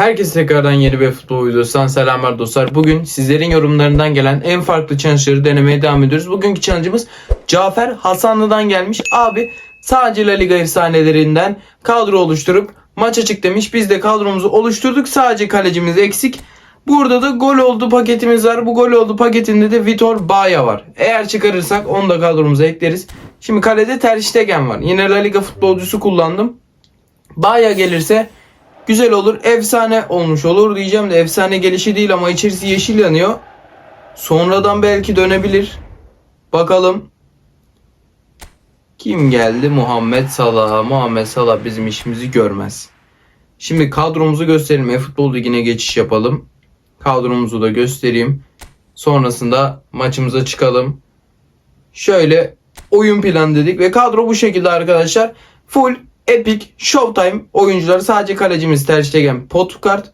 Herkese tekrardan yeni bir futbol videosundan selamlar dostlar. Bugün sizlerin yorumlarından gelen en farklı challenge'ları denemeye devam ediyoruz. Bugünkü challenge'ımız Cafer Hasanlı'dan gelmiş. Abi sadece La Liga efsanelerinden kadro oluşturup maça çık demiş. Biz de kadromuzu oluşturduk. Sadece kalecimiz eksik. Burada da gol oldu paketimiz var. Bu gol oldu paketinde de Vitor Baya var. Eğer çıkarırsak onu da kadromuza ekleriz. Şimdi kalede Ter Stegen var. Yine La Liga futbolcusu kullandım. Baya gelirse güzel olur. Efsane olmuş olur diyeceğim de efsane gelişi değil ama içerisi yeşil yanıyor. Sonradan belki dönebilir. Bakalım. Kim geldi? Muhammed Salah. Muhammed Salah bizim işimizi görmez. Şimdi kadromuzu gösterelim. E-Futbol Ligi'ne geçiş yapalım. Kadromuzu da göstereyim. Sonrasında maçımıza çıkalım. Şöyle oyun plan dedik ve kadro bu şekilde arkadaşlar. Full Epic Showtime oyuncuları sadece kalecimiz Ter Stegen Potkart.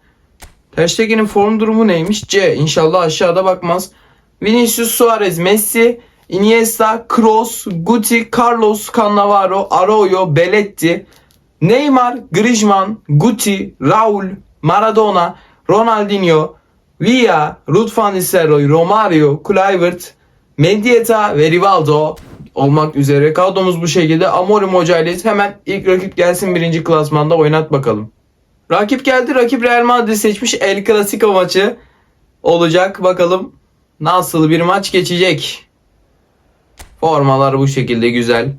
Ter Stegen'in form durumu neymiş? C. İnşallah aşağıda bakmaz. Vinicius Suarez Messi Iniesta, Kroos, Guti, Carlos Cannavaro, Arroyo, Belletti, Neymar, Griezmann, Guti, Raul, Maradona, Ronaldinho, Villa, Ruud van Nistelrooy, Romario, Kluivert, Mendieta ve Rivaldo olmak üzere kadromuz bu şekilde. Amorim hocaylayız. Hemen ilk rakip gelsin birinci klasmanda oynat bakalım. Rakip geldi. Rakip Real Madrid seçmiş. El Clasico maçı olacak. Bakalım nasıl bir maç geçecek. Formalar bu şekilde güzel.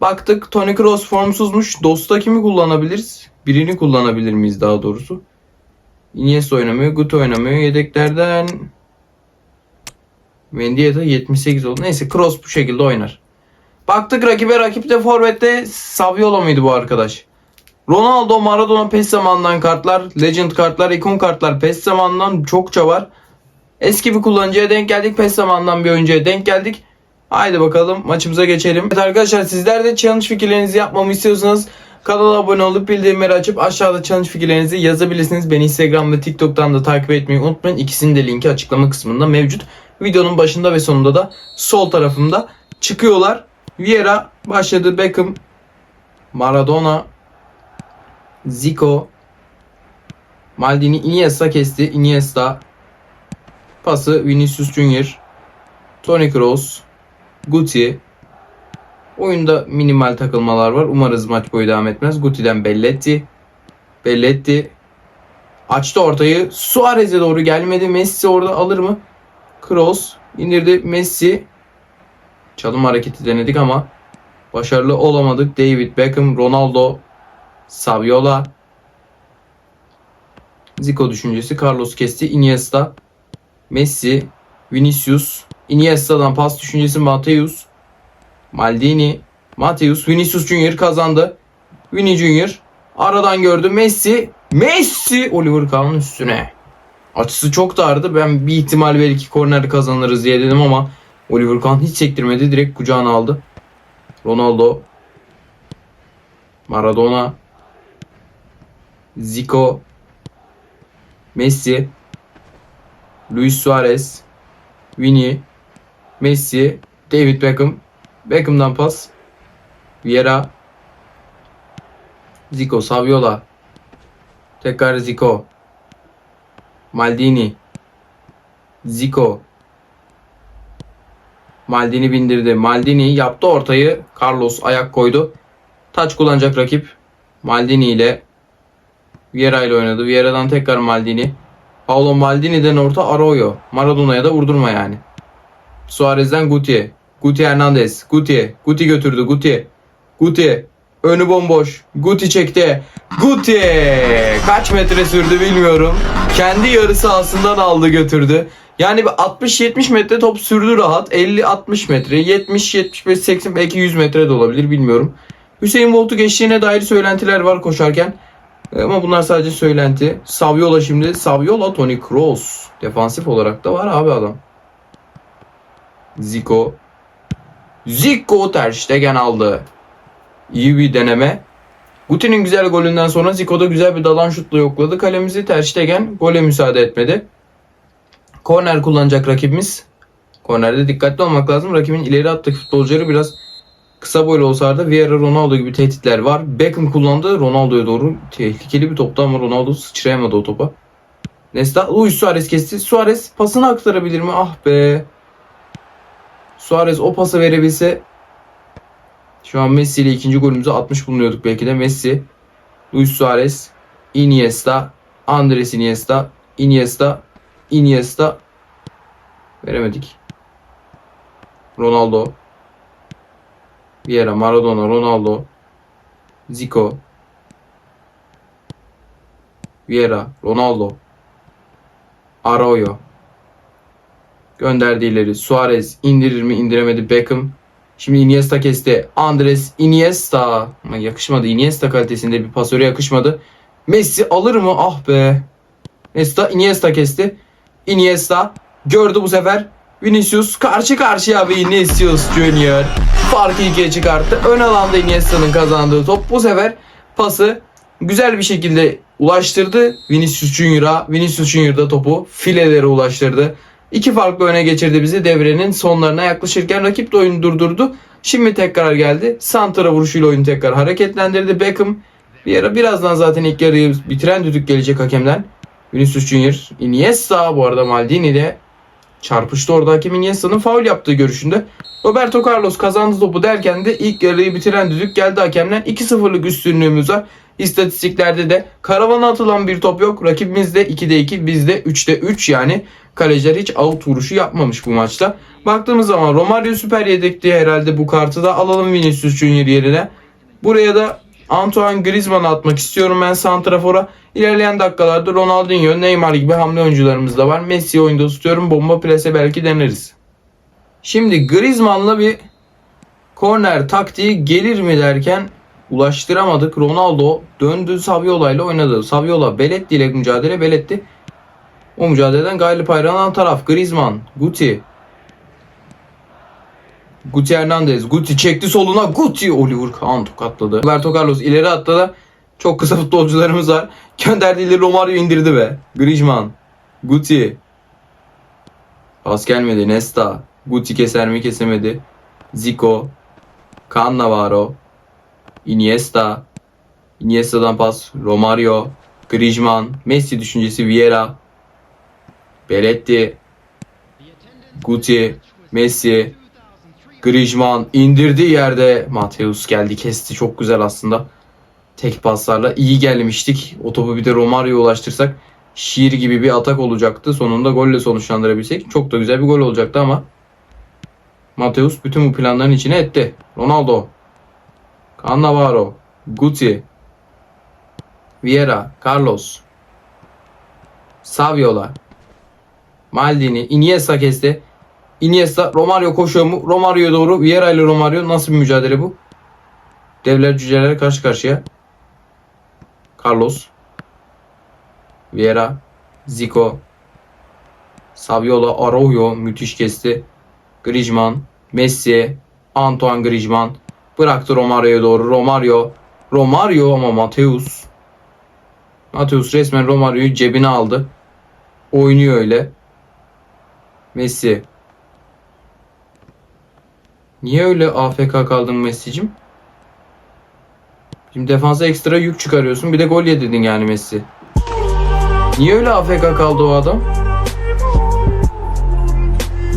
Baktık Toni Kroos formsuzmuş. Dosta kimi kullanabiliriz? Birini kullanabilir miyiz daha doğrusu? Iniesta oynamıyor. Guti oynamıyor. Yedeklerden Mendieta 78 oldu. Neyse Kroos bu şekilde oynar. Baktık rakibe rakipte forvette Saviola mıydı bu arkadaş? Ronaldo, Maradona PES zamanından kartlar, Legend kartlar, ikon kartlar PES zamanından çokça var. Eski bir kullanıcıya denk geldik. PES zamanından bir oyuncuya denk geldik. Haydi bakalım maçımıza geçelim. Evet arkadaşlar sizler de challenge fikirlerinizi yapmamı istiyorsanız kanala abone olup bildirimleri açıp aşağıda challenge fikirlerinizi yazabilirsiniz. Beni Instagram ve TikTok'tan da takip etmeyi unutmayın. İkisinin de linki açıklama kısmında mevcut. Videonun başında ve sonunda da sol tarafımda çıkıyorlar. Vieira başladı. Beckham, Maradona, Zico, Maldini, Iniesta kesti. Iniesta pası Vinicius Junior, Toni Kroos, Guti. Oyunda minimal takılmalar var. Umarız maç boyu devam etmez. Guti'den Belletti. Belletti açtı ortayı. Suarez'e doğru gelmedi. Messi orada alır mı? Kroos indirdi. Messi çalım hareketi denedik ama başarılı olamadık. David Beckham, Ronaldo, Saviola, Zico düşüncesi. Carlos kesti. Iniesta, Messi, Vinicius, Iniesta'dan pas düşüncesi Mateus, Maldini, Mateus, Vinicius Junior kazandı. Vini Junior aradan gördü. Messi, Messi Oliver Kahn'ın üstüne. Açısı çok dardı. Ben bir ihtimal belki korner kazanırız diye dedim ama Oliver Kahn hiç çektirmedi. Direkt kucağına aldı. Ronaldo, Maradona, Zico, Messi, Luis Suarez, Vini, Messi, David Beckham, Beckham'dan pas, Vieira, Zico, Saviola, tekrar Zico, Maldini, Zico, Maldini bindirdi. Maldini yaptı ortayı. Carlos ayak koydu. Taç kullanacak rakip. Maldini ile Vieira ile oynadı. Vieira'dan tekrar Maldini. Paulo Maldini'den orta Arroyo. Maradona'ya da vurdurma yani. Suarez'den Guti. Guti Hernandez. Guti. Guti götürdü. Guti. Guti. Önü bomboş. Guti çekti. Guti. Kaç metre sürdü bilmiyorum. Kendi yarı sahasından aldı götürdü. Yani bir 60-70 metre top sürdü rahat. 50-60 metre. 70-75-80 belki 100 metre de olabilir bilmiyorum. Hüseyin Bolt'u geçtiğine dair söylentiler var koşarken. Ama bunlar sadece söylenti. Saviola şimdi. Saviola Toni Kroos. Defansif olarak da var abi adam. Zico. Zico Ter Stegen aldı. İyi bir deneme. Guti'nin güzel golünden sonra Zico da güzel bir dalan şutla yokladı. Kalemizi Ter Stegen gole müsaade etmedi. Korner kullanacak rakibimiz. Kornerde dikkatli olmak lazım. Rakibin ileri attığı futbolcuları biraz Kısa boylu olsa da Vieira Ronaldo gibi tehditler var. Beckham kullandı Ronaldo'ya doğru. Tehlikeli bir toptu ama Ronaldo sıçrayamadı o topa. Nesta Luis Suarez kesti. Suarez pasını aktarabilir mi? Ah be. Suarez o pası verebilse şu an Messi ile ikinci golümüzü atmış bulunuyorduk belki de. Messi, Luis Suarez, Iniesta, Andres Iniesta, Iniesta, Iniesta veremedik. Ronaldo, Vieira, Maradona, Ronaldo, Zico, Vieira, Ronaldo, Arroyo. Gönderdi ileri. Suarez indirir mi? indiremedi. Beckham. Şimdi Iniesta kesti. Andres Iniesta. Yakışmadı. Iniesta kalitesinde bir pasöre yakışmadı. Messi alır mı? Ah be. Iniesta, Iniesta kesti. Iniesta gördü bu sefer. Vinicius karşı karşıya Vinicius Junior. Farkı ikiye çıkarttı. Ön alanda Iniesta'nın kazandığı top. Bu sefer pası güzel bir şekilde ulaştırdı Vinicius Junior'a. Vinicius Junior da topu filelere ulaştırdı. İki farklı öne geçirdi bizi devrenin sonlarına yaklaşırken rakip de oyunu durdurdu. Şimdi tekrar geldi. Santra vuruşuyla oyunu tekrar hareketlendirdi. Beckham bir ara birazdan zaten ilk yarıyı bitiren düdük gelecek hakemden. Vinicius Junior, Iniesta bu arada Maldini ile çarpıştı orada hakem Iniesta'nın faul yaptığı görüşünde. Roberto Carlos kazandı topu derken de ilk yarıyı bitiren düdük geldi hakemden. 2-0'lık üstünlüğümüz var. İstatistiklerde de karavana atılan bir top yok. Rakibimizde 2'de 2, bizde 3'te 3 yani kaleciler hiç out vuruşu yapmamış bu maçta. Baktığımız zaman Romario süper yedekti herhalde bu kartı da alalım Vinicius Junior yerine. Buraya da Antoine Griezmann'ı atmak istiyorum ben Santrafor'a. İlerleyen dakikalarda Ronaldinho, Neymar gibi hamle oyuncularımız da var. Messi'yi oyunda tutuyorum. Bomba plase belki deneriz. Şimdi Griezmann'la bir korner taktiği gelir mi derken ulaştıramadık. Ronaldo döndü Saviola ile oynadı. Saviola Belletti ile mücadele Belletti. O mücadeleden galip ayrılan taraf Griezmann, Guti. Guti Hernandez. Guti çekti soluna. Guti Oliver Kahn tokatladı. Roberto Carlos ileri attı da çok kısa futbolcularımız var. Gönderdi ileri Romario indirdi be. Griezmann. Guti. Pas gelmedi. Nesta. Guti keser mi kesemedi. Zico. Cannavaro. Iniesta. Iniesta'dan pas. Romario. Griezmann. Messi düşüncesi Vieira. Belletti. Guti. Messi. Griezmann indirdi yerde. Mateus geldi kesti. Çok güzel aslında. Tek paslarla iyi gelmiştik. O topu bir de Romario'ya ulaştırsak şiir gibi bir atak olacaktı. Sonunda golle sonuçlandırabilsek çok da güzel bir gol olacaktı ama Mateus bütün bu planların içine etti. Ronaldo. Cannavaro. Guti. Vieira. Carlos. Saviola. Maldini. Iniesta kesti. Iniesta. Romario koşuyor mu? Romario'ya doğru. Vieira ile Romario. Nasıl bir mücadele bu? Devler cüceler karşı karşıya. Carlos. Vieira. Zico. Saviola. Araujo. Müthiş kesti. Griezmann. Messi. Antoine Griezmann. Bıraktı Romario'ya doğru. Romario. Romario ama Mateus. Mateus resmen Romario'yu cebine aldı. Oynuyor öyle. Messi. Niye öyle AFK kaldın Messi'cim? Şimdi defansa ekstra yük çıkarıyorsun. Bir de gol yedin yani Messi. Niye öyle AFK kaldı o adam?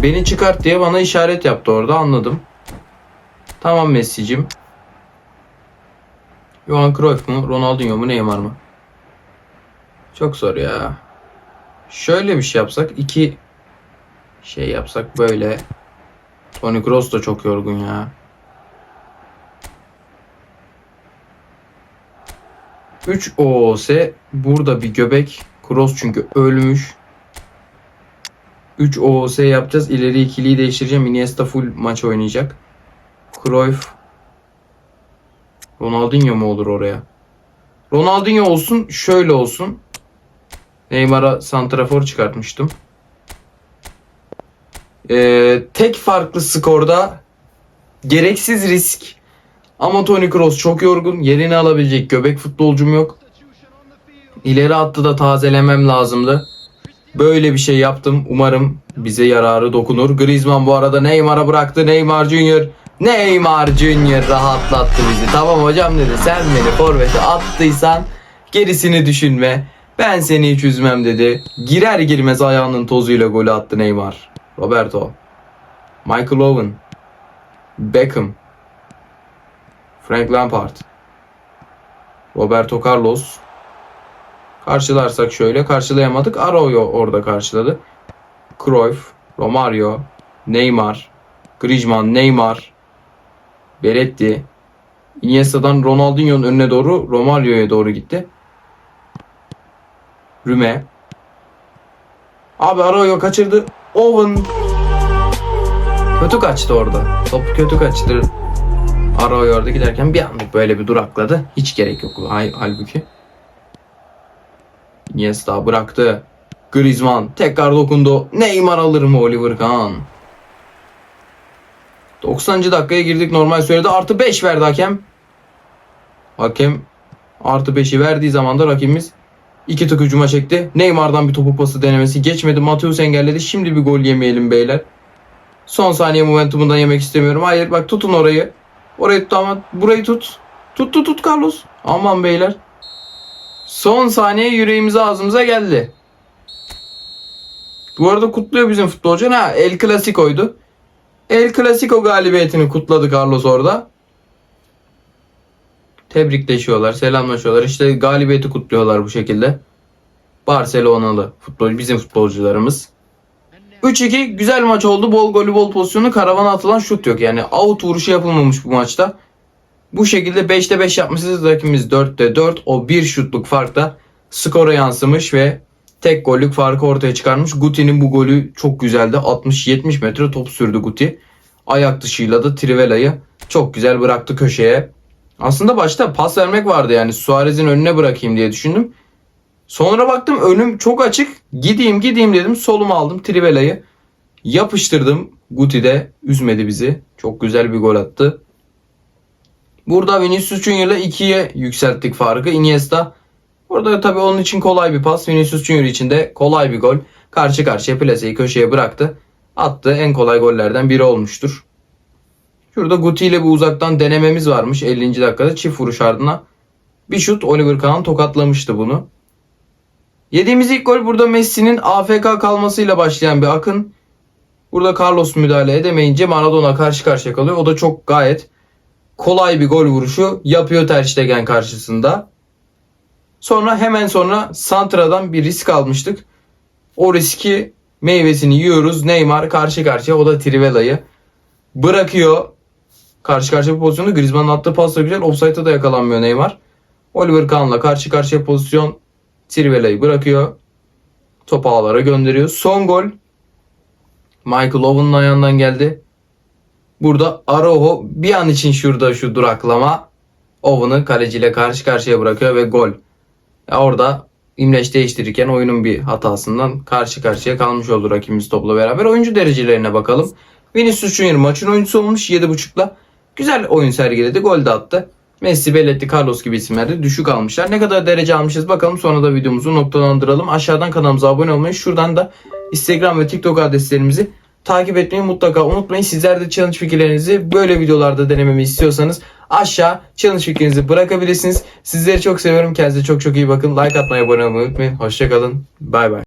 Beni çıkart diye bana işaret yaptı orada anladım. Tamam Messi'cim. Johan Cruyff mu? Ronaldinho mu? Neymar mı? Çok zor ya. Şöyle bir şey yapsak. iki şey yapsak böyle. Toni Kroos da çok yorgun ya. 3 OOS burada bir göbek. Kroos çünkü ölmüş. 3 OOS yapacağız. İleri ikiliyi değiştireceğim. Iniesta full maç oynayacak. Cruyff. Ronaldinho mu olur oraya? Ronaldinho olsun. Şöyle olsun. Neymar'a santrafor çıkartmıştım. Ee, tek farklı skorda gereksiz risk. Ama Toni Kroos çok yorgun. Yerini alabilecek göbek futbolcum yok. İleri attı da tazelemem lazımdı. Böyle bir şey yaptım. Umarım bize yararı dokunur. Griezmann bu arada Neymar'a bıraktı. Neymar Junior. Neymar Junior rahatlattı bizi. Tamam hocam dedi. Sen beni forvete attıysan gerisini düşünme. Ben seni hiç üzmem dedi. Girer girmez ayağının tozuyla golü attı Neymar. Roberto. Michael Owen. Beckham. Frank Lampard. Roberto Carlos. Karşılarsak şöyle karşılayamadık. Arroyo orada karşıladı. Cruyff, Romario, Neymar, Griezmann, Neymar, Beretti. Iniesta'dan Ronaldinho'nun önüne doğru Romario'ya doğru gitti. Rüme. Abi Arroyo kaçırdı. Owen. Kötü kaçtı orada. Top kötü kaçtı. Arroyo orada giderken bir anlık böyle bir durakladı. Hiç gerek yok. Halbuki. Iniesta bıraktı. Griezmann tekrar dokundu. Neymar alır mı Oliver Kahn? 90. dakikaya girdik normal sürede. Artı 5 verdi hakem. Hakem artı 5'i verdiği zaman da rakibimiz iki tık hücuma çekti. Neymar'dan bir topu pası denemesi geçmedi. Mateus engelledi. Şimdi bir gol yemeyelim beyler. Son saniye momentumundan yemek istemiyorum. Hayır bak tutun orayı. Orayı tut ama burayı tut. Tut tut tut Carlos. Aman beyler. Son saniye yüreğimiz ağzımıza geldi. Bu arada kutluyor bizim futbolcu. Ha El Clasico'ydu. El Clasico galibiyetini kutladı Carlos orada. Tebrikleşiyorlar, selamlaşıyorlar. İşte galibiyeti kutluyorlar bu şekilde. Barcelonalı futbol bizim futbolcularımız. 3-2 güzel maç oldu. Bol golü bol pozisyonu karavana atılan şut yok. Yani out vuruşu yapılmamış bu maçta. Bu şekilde 5'te 5 yapmışız. Rakibimiz 4'te 4. O bir şutluk farkta skora yansımış ve tek gollük farkı ortaya çıkarmış. Guti'nin bu golü çok güzeldi. 60-70 metre top sürdü Guti. Ayak dışıyla da Trivela'yı çok güzel bıraktı köşeye. Aslında başta pas vermek vardı yani Suarez'in önüne bırakayım diye düşündüm. Sonra baktım önüm çok açık. Gideyim gideyim dedim. Solumu aldım Trivela'yı. Yapıştırdım. Guti de üzmedi bizi. Çok güzel bir gol attı. Burada Vinicius Junior'la 2'ye yükselttik farkı. Iniesta Burada tabii onun için kolay bir pas. Vinicius Junior için de kolay bir gol. Karşı karşıya plaseyi köşeye bıraktı. Attığı en kolay gollerden biri olmuştur. Şurada Guti ile bir uzaktan denememiz varmış 50. dakikada çift vuruş ardına. Bir şut Oliver Kahn tokatlamıştı bunu. Yediğimiz ilk gol burada Messi'nin AFK kalmasıyla başlayan bir akın. Burada Carlos müdahale edemeyince Maradona karşı karşıya kalıyor. O da çok gayet kolay bir gol vuruşu yapıyor Ter Stegen karşısında. Sonra hemen sonra Santra'dan bir risk almıştık. O riski meyvesini yiyoruz. Neymar karşı karşıya o da Trivela'yı bırakıyor. Karşı karşıya bir pozisyonu Griezmann'ın attığı pasla güzel. Offside'a da yakalanmıyor Neymar. Oliver Kahn'la karşı karşıya pozisyon Trivela'yı bırakıyor. Top ağlara gönderiyor. Son gol Michael Owen'ın ayağından geldi. Burada Araujo bir an için şurada şu duraklama Owen'ı kaleciyle karşı karşıya bırakıyor ve gol. Orada imleç değiştirirken oyunun bir hatasından karşı karşıya kalmış oldu rakibimiz topla beraber. Oyuncu derecelerine bakalım. Vinicius Junior maçın oyuncusu olmuş 7.5'la. Güzel oyun sergiledi. Gol de attı. Messi, Belletti, Carlos gibi isimlerde düşük almışlar. Ne kadar derece almışız bakalım sonra da videomuzu noktalandıralım. Aşağıdan kanalımıza abone olmayı, şuradan da Instagram ve TikTok adreslerimizi takip etmeyi mutlaka unutmayın. Sizler de challenge fikirlerinizi böyle videolarda denememi istiyorsanız aşağı challenge fikrinizi bırakabilirsiniz. Sizleri çok seviyorum. Kendinize çok çok iyi bakın. Like atmayı, abone olmayı unutmayın. Hoşçakalın. Bay bay.